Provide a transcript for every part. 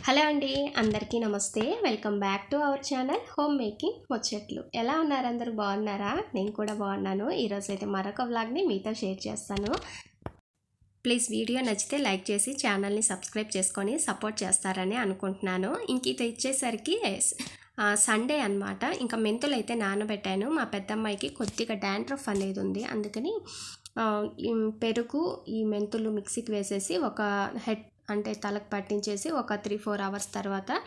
Hello అండి అందరికీ నమస్తే. Welcome back to our channel home making ముచ్చట్లు. ఎలా ఉన్నారు అందరూ? బాగున్నారా? నేను కూడా బాగున్నాను. ఈరోజు అయితే మరొక వ్లాగ్ని మీతో షేర్ చేస్తాను. ప్లీజ్ వీడియో నచ్చితే లైక్ చేసి ఛానల్ని సబ్స్క్రైబ్ చేసుకొని సపోర్ట్ చేస్తారని అనుకుంటున్నాను. ఇంక ఇది ఇచ్చేసరికి సండే అన్నమాట. ఇంకా మెంతులు అయితే నానబెట్టాను. మా పెద్దమ్మాయికి కొద్దిగా డాండ్రఫ్ అనేది ఉంది. అందుకని పెరుగు ఈ మెంతులు మిక్సీకి వేసేసి ఒక హెడ్ అంటే తలకు పట్టించేసి ఒక త్రీ ఫోర్ అవర్స్ తర్వాత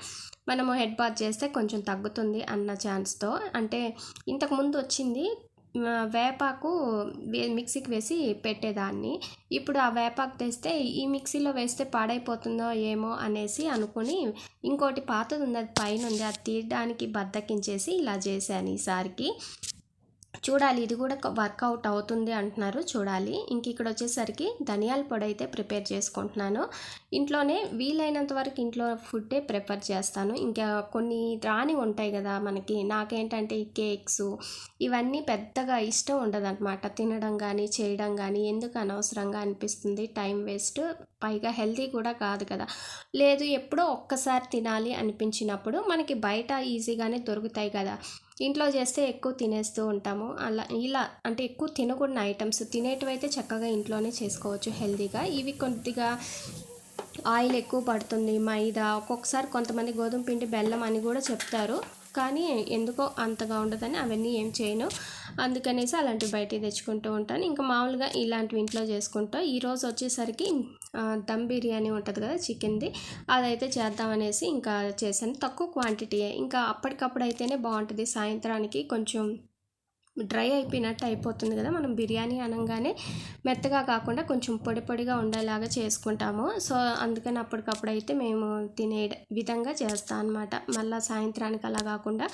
మనము హెడ్ బాత్ చేస్తే కొంచెం తగ్గుతుంది అన్న ఛాన్స్తో. అంటే ఇంతకుముందు వచ్చింది వేపాకు వే- మిక్సీకి వేసి పెట్టేదాన్ని. ఇప్పుడు ఆ వేపాకు తెస్తే ఈ మిక్సీలో వేస్తే పాడైపోతుందో ఏమో అనేసి అనుకుని ఇంకోటి పాతది ఉంది అది పైన ఉంది అది తీయడానికి బద్దకించేసి ఇలా చేశాను ఈసారికి. చూడాలి ఇది కూడా వర్కౌట్ అవుతుంది అంటున్నారు చూడాలి. ఇంక ఇక్కడ వచ్చేసరికి ధనియాల పొడి అయితే ప్రిపేర్ చేసుకుంటున్నాను. ఇంట్లోనే వీలైనంత వరకు ఇంట్లో ఫుడ్డే ప్రిఫర్ చేస్తాను. ఇంకా కొన్ని రాని ఉంటాయి కదా మనకి నాకేంటంటే ఈ కేక్స్ ఇవన్నీ పెద్దగా ఇష్టం ఉండదు తినడం కానీ చేయడం కానీ ఎందుకు అనవసరంగా అనిపిస్తుంది టైం వేస్ట్. పైగా హెల్తీ కూడా కాదు కదా. లేదు ఎప్పుడో ఒక్కసారి తినాలి అనిపించినప్పుడు మనకి బయట ఈజీగానే దొరుకుతాయి కదా. ఇంట్లో చేస్తే ఎక్కువ తినేస్తూ ఉంటాము. అలా ఇలా అంటే ఎక్కువ తినకూడని ఐటమ్స్ తినేటివైతే చక్కగా ఇంట్లోనే చేసుకోవచ్చు హెల్తీగా. ఇవి కొద్దిగా ఆయిల్ ఎక్కువ పడుతుంది మైదా ఒక్కొక్కసారి కొంతమంది గోధుమ పిండి బెల్లం అని కూడా చెప్తారు. కానీ ఎందుకో అంతగా ఉండదని అవన్నీ ఏం చేయను. అందుకనేసి అలాంటివి బయట తెచ్చుకుంటూ ఉంటాను. ఇంకా మామూలుగా ఇలాంటివి ఇంట్లో చేసుకుంటా. ఈరోజు వచ్చేసరికి దమ్ బిర్యానీ ఉంటుంది కదా చికెన్ది అదైతే చేద్దామనేసి ఇంకా చేశాను. తక్కువ క్వాంటిటీయే ఇంకా అప్పటికప్పుడు అయితేనే బాగుంటుంది. సాయంత్రానికి కొంచెం డ్రై అయిపోయినట్టు అయిపోతుంది కదా. మనం బిర్యానీ అనగానే మెత్తగా కాకుండా కొంచెం పొడి పొడిగా ఉండేలాగా చేసుకుంటాము. సో అందుకని అప్పటికప్పుడు అయితే మేము తినే విధంగా చేస్తాం అనమాట మళ్ళీ సాయంత్రానికి అలా కాకుండా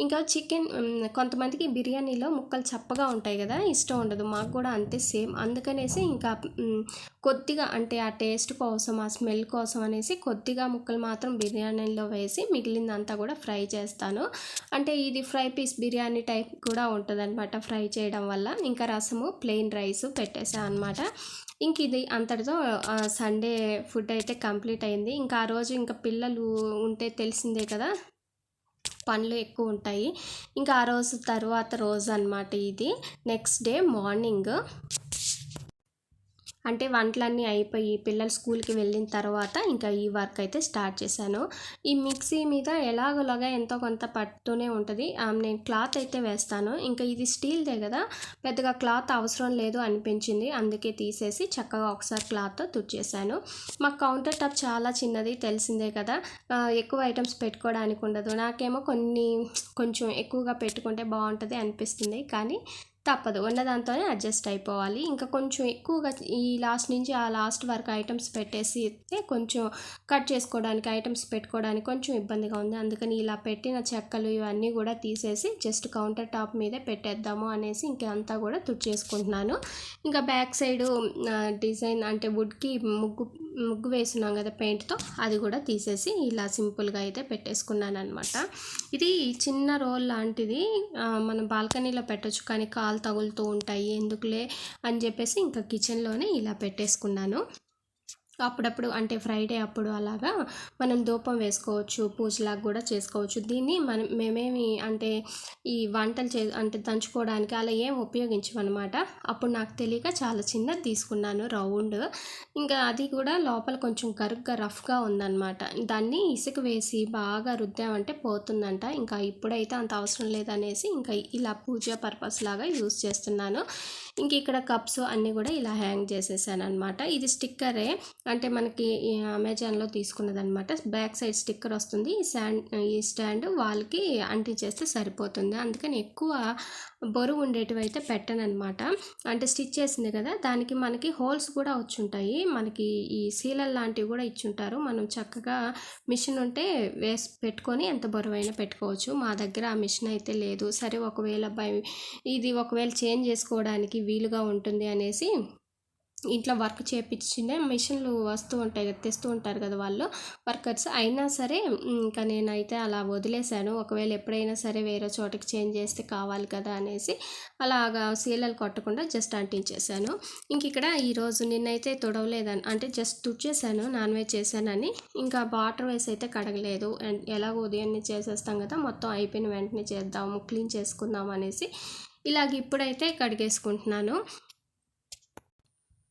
ఇంకా చికెన్ కొంతమందికి బిర్యానీలో ముక్కలు చప్పగా ఉంటాయి కదా. ఇష్టం ఉండదు. మాకు కూడా అంతే సేమ్. అందుకనేసి ఇంకా కొద్దిగా అంటే ఆ టేస్ట్ కోసం ఆ స్మెల్ కోసం అనేసి కొద్దిగా ముక్కలు మాత్రం బిర్యానీలో వేసి మిగిలిందంతా కూడా ఫ్రై చేస్తాను. అంటే ఇది ఫ్రై పీస్ బిర్యానీ టైప్ కూడా ఉంటుంది అనమాట ఫ్రై చేయడం వల్ల. ఇంకా రసము ప్లెయిన్ రైస్ పెట్టేసాను అనమాట ఇంక ఇది అంతటితో సండే ఫుడ్ అయితే కంప్లీట్ అయింది. ఇంకా ఆ రోజు ఇంకా పిల్లలు ఉంటే తెలిసిందే కదా పనులు ఎక్కువ ఉంటాయి. ఇంకా ఆ రోజు తర్వాత రోజు అనమాట ఇది. నెక్స్ట్ డే మార్నింగ్ అంటే వంటలన్నీ అయిపోయి పిల్లలు స్కూల్కి వెళ్ళిన తర్వాత ఇంకా ఈ వర్క్ అయితే స్టార్ట్ చేశాను. ఈ మిక్సీ మీద ఎలాగోలాగా ఎంతో కొంత పట్టునే ఉంటుంది. నేను క్లాత్ అయితే వేస్తాను. ఇంకా ఇది స్టీల్దే కదా పెద్దగా క్లాత్ అవసరం లేదు అనిపించింది. అందుకే తీసేసి చక్కగా ఒకసారి క్లాత్తో తుడిచేసాను మా కౌంటర్ టాప్ చాలా చిన్నది తెలిసిందే కదా. ఎక్కువ ఐటమ్స్ పెట్టుకోవడానికి ఉండదు. నాకేమో కొన్ని కొంచెం ఎక్కువగా పెట్టుకుంటే బాగుంటుంది అనిపిస్తుంది. కానీ తప్పదు. ఉన్న దాంతోనే అడ్జస్ట్ అయిపోవాలి. ఇంకా కొంచెం ఎక్కువగా ఈ లాస్ట్ నుంచి ఆ లాస్ట్ వరకు ఐటమ్స్ పెట్టేసి అయితే కొంచెం కట్ చేసుకోవడానికి ఐటమ్స్ పెట్టుకోవడానికి కొంచెం ఇబ్బందిగా ఉంది. అందుకని ఇలా పెట్టిన చెక్కలు ఇవన్నీ కూడా తీసేసి జస్ట్ కౌంటర్ టాప్ మీదే పెట్టేద్దాము అనేసి ఇంకంతా కూడా తుడిచేసుకుంటున్నాను. ఇంకా బ్యాక్ సైడ్ డిజైన్ అంటే వుడ్కి ముగ్గు ముగ్గు వేస్తున్నాం కదా పెయింట్తో అది కూడా తీసేసి ఇలా సింపుల్గా అయితే పెట్టేసుకున్నాను అనమాట ఇది చిన్న రోల్ లాంటిది. మనం బాల్కనీలో పెట్టొచ్చు. కానీ కాల్ తగులుతూ ఉంటాయి. ఎందుకులే? అని చెప్పేసి ఇంకా కిచెన్లోనే ఇలా పెట్టేసుకున్నాను. అప్పుడప్పుడు అంటే ఫ్రైడే అప్పుడు అలాగా మనం ధూపం వేసుకోవచ్చు పూజలాగా కూడా చేసుకోవచ్చు. దీన్ని మనం మేమేమి అంటే ఈ వంటలు చే అంటే దంచుకోవడానికి అలా ఏం ఉపయోగించమన్నమాట. అప్పుడు నాకు తెలియక చాలా చిన్నది తీసుకున్నాను రౌండ్. ఇంకా అది కూడా లోపల కొంచెం కరుగ్గా రఫ్గా ఉందన్నమాట. దాన్ని ఇసుక వేసి బాగా రుద్దామంటే పోతుందంట. ఇంకా ఇప్పుడైతే అంత అవసరం లేదనేసి ఇంకా ఇలా పూజ పర్పస్ లాగా యూస్ చేస్తున్నాను. ఇంక ఇక్కడ కప్స్ అన్నీ కూడా ఇలా హ్యాంగ్ చేసేసాను అనమాట ఇది స్టిక్కరే. అంటే మనకి అమెజాన్లో తీసుకున్నది అనమాట బ్యాక్ సైడ్ స్టిక్కర్ వస్తుంది. ఈ స్టాండ్ ఈ స్టాండ్ వాళ్ళకి అంటించేస్తే సరిపోతుంది. అందుకని ఎక్కువ బరువు ఉండేటివి అయితే పెట్టను అనమాట అంటే స్టిచ్ చేసింది కదా దానికి మనకి హోల్స్ కూడా వచ్చి ఉంటాయి మనకి ఈ సీలర్ లాంటివి కూడా ఇచ్చుంటారు. మనం చక్కగా మిషన్ ఉంటే వేసి పెట్టుకొని ఎంత బరువైనా పెట్టుకోవచ్చు. మా దగ్గర ఆ మిషన్ అయితే లేదు. సరే ఒకవేళ బై ఇది ఒకవేళ చేంజ్ చేసుకోవడానికి వీలుగా ఉంటుంది అనేసి ఇంట్లో వర్క్ చేపించిందే మిషన్లు వస్తూ ఉంటాయి కదా తెస్తూ ఉంటారు కదా వాళ్ళు వర్కర్స్. అయినా సరే ఇంకా నేనైతే అలా వదిలేశాను. ఒకవేళ ఎప్పుడైనా సరే వేరే చోటకి చేంజ్ చేస్తే కావాలి కదా అనేసి అలాగా సీలలు కొట్టకుండా జస్ట్ అంటించేశాను. ఇంక ఇక్కడ ఈరోజు నిన్నైతే తుడవలేదని అంటే జస్ట్ తుడిచేసాను నాన్ వెజ్ చేశానని. ఇంకా వాటర్ వేసి అయితే కడగలేదు. అండ్ ఎలాగో ఉదయాన్నే చేసేస్తాం కదా మొత్తం అయిపోయిన వెంటనే చేద్దాము క్లీన్ చేసుకుందాం అనేసి ఇలాగ ఇప్పుడైతే కడిగేసుకుంటున్నాను.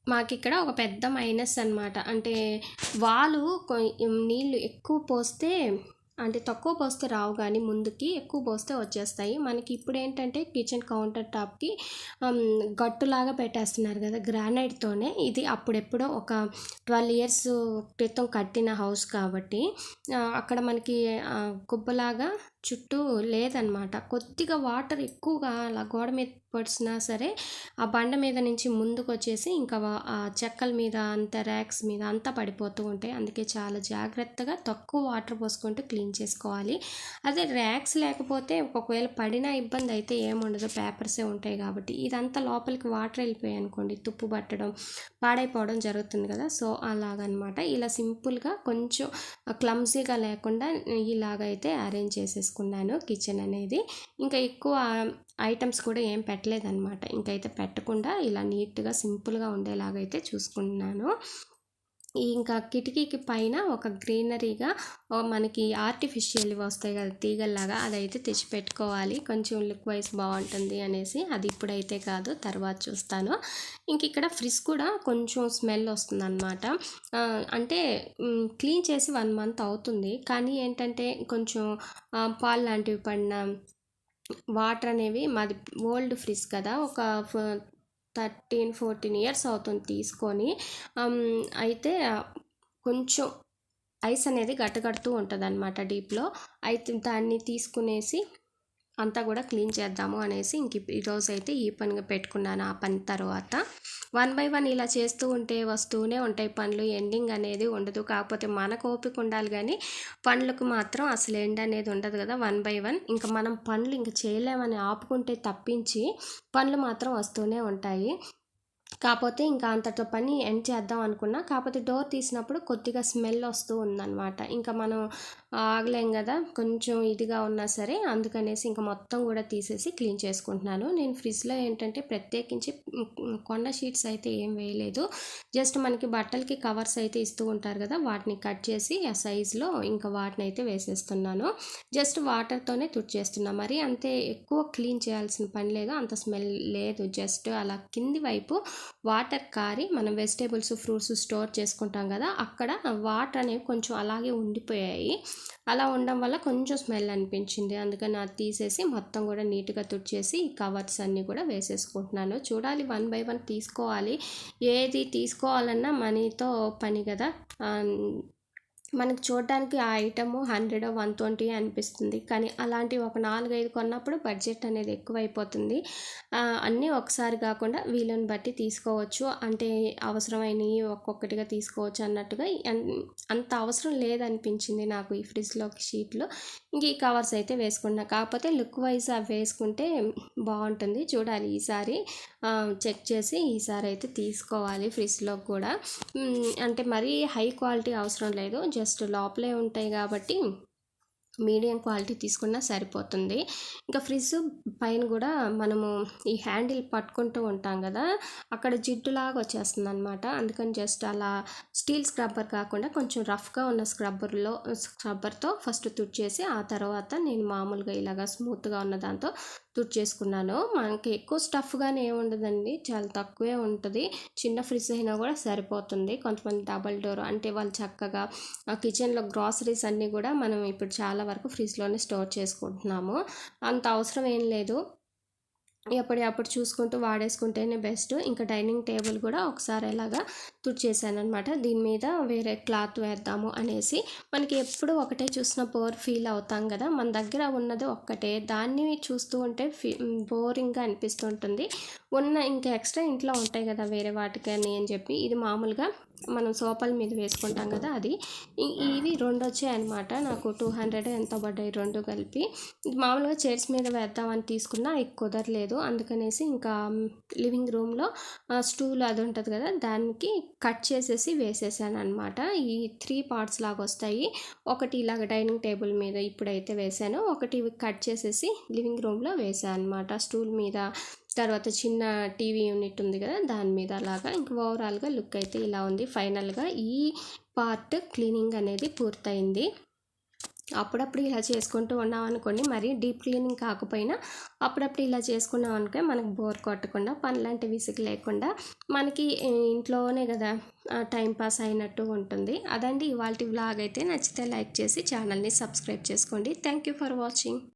మాకు ఇక్కడ ఒక పెద్ద మైనస్ అనమాట అంటే వాళ్ళు నీళ్ళు ఎక్కువ పోస్తే అంటే తక్కువ పోస్తే రావు కానీ ముందుకి ఎక్కువ పోస్తే వచ్చేస్తాయి. మనకి ఇప్పుడు ఏంటంటే కిచెన్ కౌంటర్ టాప్కి గట్టులాగా పెట్టేస్తున్నారు కదా గ్రానైట్తోనే ఇది అప్పుడెప్పుడో ఒక ట్వెల్వ్ ఇయర్స్ క్రితం కట్టిన హౌస్ కాబట్టి అక్కడ మనకి గుబ్బలాగా చుట్టూ లేదనమాట. కొద్దిగా వాటర్ ఎక్కువగా అలా గోడ మీద పడిసినా సరే ఆ బండ మీద నుంచి ముందుకు వచ్చేసి ఇంకా ఆ చెక్కల మీద అంత ర్యాక్స్ మీద అంతా పడిపోతూ ఉంటాయి. అందుకే చాలా జాగ్రత్తగా తక్కువ వాటర్ పోసుకుంటూ క్లీన్ చేసుకోవాలి. అదే ర్యాక్స్ లేకపోతే ఒకవేళ పడినా ఇబ్బంది అయితే ఏముండదు పేపర్సే ఉంటాయి కాబట్టి. ఇదంతా లోపలికి వాటర్ వెళ్ళిపోయాయి అనుకోండి. తుప్పు పట్టడం పాడైపోవడం జరుగుతుంది కదా. సో అలాగనమాట. ఇలా సింపుల్గా కొంచెం క్లమ్జీగా లేకుండా ఇలాగైతే అరేంజ్ చేసేసుకున్నాను కిచెన్ అనేది. ఇంకా ఎక్కువ ఐటమ్స్ కూడా ఏం పెట్టలేదన్నమాట. ఇంకైతే పెట్టకుండా ఇలా నీట్గా సింపుల్గా ఉండేలాగైతే చూసుకున్నాను. ఇంకా కిటికీకి పైన ఒక గ్రీనరీగా మనకి ఆర్టిఫిషియల్ వస్తాయి కదా తీగల్లాగా అదైతే తెచ్చి పెట్టుకోవాలి కొంచెం లుక్ వైజ్ బాగుంటుంది అనేసి అది ఇప్పుడైతే కాదు తర్వాత చూస్తాను. ఇంక ఇక్కడ ఫ్రిడ్జ్ కూడా కొంచెం స్మెల్ వస్తుందన్నమాట. అంటే క్లీన్ చేసి వన్ మంత్ అవుతుంది. కానీ ఏంటంటే కొంచెం పాలు లాంటివి పడిన వాటర్ అనేవి మాది ఓల్డ్ ఫ్రిడ్జ్ కదా ఒక థర్టీన్ ఫోర్టీన్ ఇయర్స్ అవుతుంది తీసుకొని. అయితే కొంచెం ఐస్ అనేది గట్టగడుతూ ఉంటుంది అనమాట డీప్లో. అయితే దాన్ని తీసుకునేసి అంతా కూడా క్లీన్ చేద్దాము అనేసి ఇంక ఈరోజు అయితే ఈ పనిగా పెట్టుకున్నాను ఆ పని తర్వాత. వన్ బై వన్ ఇలా చేస్తూ ఉంటే వస్తూనే ఉంటాయి పనులు. ఎండింగ్ అనేది ఉండదు. కాకపోతే మనకు ఓపిక ఉండాలి కానీ పనులకు మాత్రం అసలు ఎండ్ అనేది ఉండదు కదా వన్ బై వన్. ఇంకా మనం పనులు ఇంక చేయలేమని ఆపుకుంటే తప్పించి పనులు మాత్రం వస్తూనే ఉంటాయి. కాకపోతే ఇంకా అంతటితో పని ఎండ్ చేద్దాం అనుకున్నా కాకపోతే డోర్ తీసినప్పుడు కొద్దిగా స్మెల్ వస్తూ ఉందన్నమాట. ఇంకా మనం ఆగలేం కదా కొంచెం ఇదిగా ఉన్నా సరే అందుకనేసి ఇంకా మొత్తం కూడా తీసేసి క్లీన్ చేసుకుంటున్నాను. నేను ఫ్రిడ్జ్లో ఏంటంటే ప్రత్యేకించి కొండ షీట్స్ అయితే ఏం వేయలేదు. జస్ట్ మనకి బట్టలకి కవర్స్ అయితే ఇస్తూ ఉంటారు కదా వాటిని కట్ చేసి ఆ సైజులో ఇంకా వాటిని అయితే వేసేస్తున్నాను. జస్ట్ వాటర్తోనే తుడిచేస్తున్నాను మరి అంతే ఎక్కువ క్లీన్ చేయాల్సిన పని లేదు అంత స్మెల్ లేదు. జస్ట్ అలా కింది వైపు వాటర్ కారి మనం వెజిటేబుల్స్ ఫ్రూట్స్ స్టోర్ చేసుకుంటాం కదా అక్కడ వాటర్ అనేవి కొంచెం అలాగే ఉండిపోయాయి. అలా ఉండడం వల్ల కొంచెం స్మెల్ అనిపించింది. అందుకని అది తీసేసి మొత్తం కూడా నీట్గా తుడిచేసి కవర్స్ అన్నీ కూడా వేసేసుకుంటున్నాను. చూడాలి వన్ బై వన్ తీసుకోవాలి. ఏది తీసుకోవాలన్నా మనీతో పని కదా. మనకు చూడడానికి ఆ ఐటము హండ్రెడ్ వన్ ట్వంటీ అనిపిస్తుంది. కానీ అలాంటి ఒక నాలుగైదు కొన్నప్పుడు బడ్జెట్ అనేది ఎక్కువైపోతుంది. అన్నీ ఒకసారి కాకుండా వీళ్ళని బట్టి తీసుకోవచ్చు. అంటే అవసరమైనవి ఒక్కొక్కటిగా తీసుకోవచ్చు అన్నట్టుగా అంత అవసరం లేదనిపించింది నాకు ఈ ఫ్రిడ్జ్లోకి షీట్లు. ఇంక ఈ కవర్స్ అయితే వేసుకున్నా కాకపోతే లుక్ వైజ్ అవి వేసుకుంటే బాగుంటుంది. చూడాలి ఈసారి. చెక్ చేసి ఈసారి అయితే తీసుకోవాలి ఫ్రిడ్జ్లో కూడా. అంటే మరీ హై క్వాలిటీ అవసరం లేదు. జస్ట్ లోపలే ఉంటాయి కాబట్టి మీడియం క్వాలిటీ తీసుకున్నా సరిపోతుంది. ఇంకా ఫ్రిడ్జ్ పైన కూడా మనము ఈ హ్యాండిల్ పట్టుకుంటూ ఉంటాం కదా అక్కడ జిడ్డులాగా వచ్చేస్తుంది అనమాట అందుకని జస్ట్ అలా స్టీల్ స్క్రబ్బర్ కాకుండా కొంచెం రఫ్గా ఉన్న స్క్రబ్బర్లో స్క్రబ్బర్తో ఫస్ట్ తుడిచేసి ఆ తర్వాత నేను మామూలుగా ఇలాగా స్మూత్గా ఉన్న దాంతో తుడిచేసుకున్నాను. మనకి ఎక్కువ స్టఫ్గానే ఏముండదండి చాలా తక్కువే ఉంటుంది. చిన్న ఫ్రిడ్జ్ అయినా కూడా సరిపోతుంది. కొంతమంది డబల్ డోర్ అంటే వాళ్ళు చక్కగా కిచెన్లో గ్రాసరీస్ అన్నీ కూడా మనం ఇప్పుడు చాలా వరకు ఫ్రిడ్జ్లోనే స్టోర్ చేసుకుంటున్నాము. అంత అవసరం ఏం లేదు. ఎప్పటికప్పుడు చూసుకుంటూ వాడేసుకుంటేనే బెస్ట్. ఇంకా డైనింగ్ టేబుల్ కూడా ఒకసారి ఎలాగా తుడిచేసాను అనమాట దీని మీద వేరే క్లాత్ వేద్దాము అనేసి. మనకి ఎప్పుడు ఒకటే చూసిన బోర్ ఫీల్ అవుతాం కదా. మన దగ్గర ఉన్నది ఒక్కటే. దాన్ని చూస్తూ ఉంటే ఫీ బోరింగ్గా అనిపిస్తుంటుంది. ఉన్న ఇంకా ఎక్స్ట్రా ఇంట్లో ఉంటాయి కదా వేరే వాటికని అని చెప్పి. ఇది మామూలుగా మనం సోపాల మీద వేసుకుంటాం కదా అది. ఇవి రెండు వచ్చాయి అనమాట నాకు టూ హండ్రెడ్ ఎంత పడ్డాయి రెండు కలిపి. మామూలుగా చైర్స్ మీద వేద్దామని తీసుకున్నా అది కుదరలేదు. అందుకనేసి ఇంకా లివింగ్ రూమ్లో స్టూల్ అది ఉంటుంది కదా దానికి కట్ చేసేసి వేసేసాను అనమాట ఈ త్రీ పార్ట్స్ లాగా వస్తాయి. ఒకటి ఇలాగ డైనింగ్ టేబుల్ మీద ఇప్పుడైతే వేసాను. ఒకటి కట్ చేసేసి లివింగ్ రూమ్లో వేసాను అనమాట స్టూల్ మీద తర్వాత చిన్న టీవీ యూనిట్ ఉంది కదా దాని మీద అలాగా ఇంకా ఓవరాల్గా లుక్ అయితే ఇలా ఉంది. ఫైనల్గా ఈ పార్ట్ క్లీనింగ్ అనేది పూర్తయింది. అప్పుడప్పుడు ఇలా చేసుకుంటూ ఉన్నాం అనుకోండి మరి డీప్ క్లీనింగ్ కాకపోయినా అప్పుడప్పుడు ఇలా చేసుకున్నాం అనుకో మనకు బోర్ కొట్టకుండా పనులాంటి విసుగు లేకుండా మనకి ఇంట్లోనే కదా టైం పాస్ అయినట్టు ఉంటుంది. అదండి ఇవాళ వ్లాగ్ అయితే. నచ్చితే లైక్ చేసి ఛానల్ని సబ్స్క్రైబ్ చేసుకోండి. Thank you for watching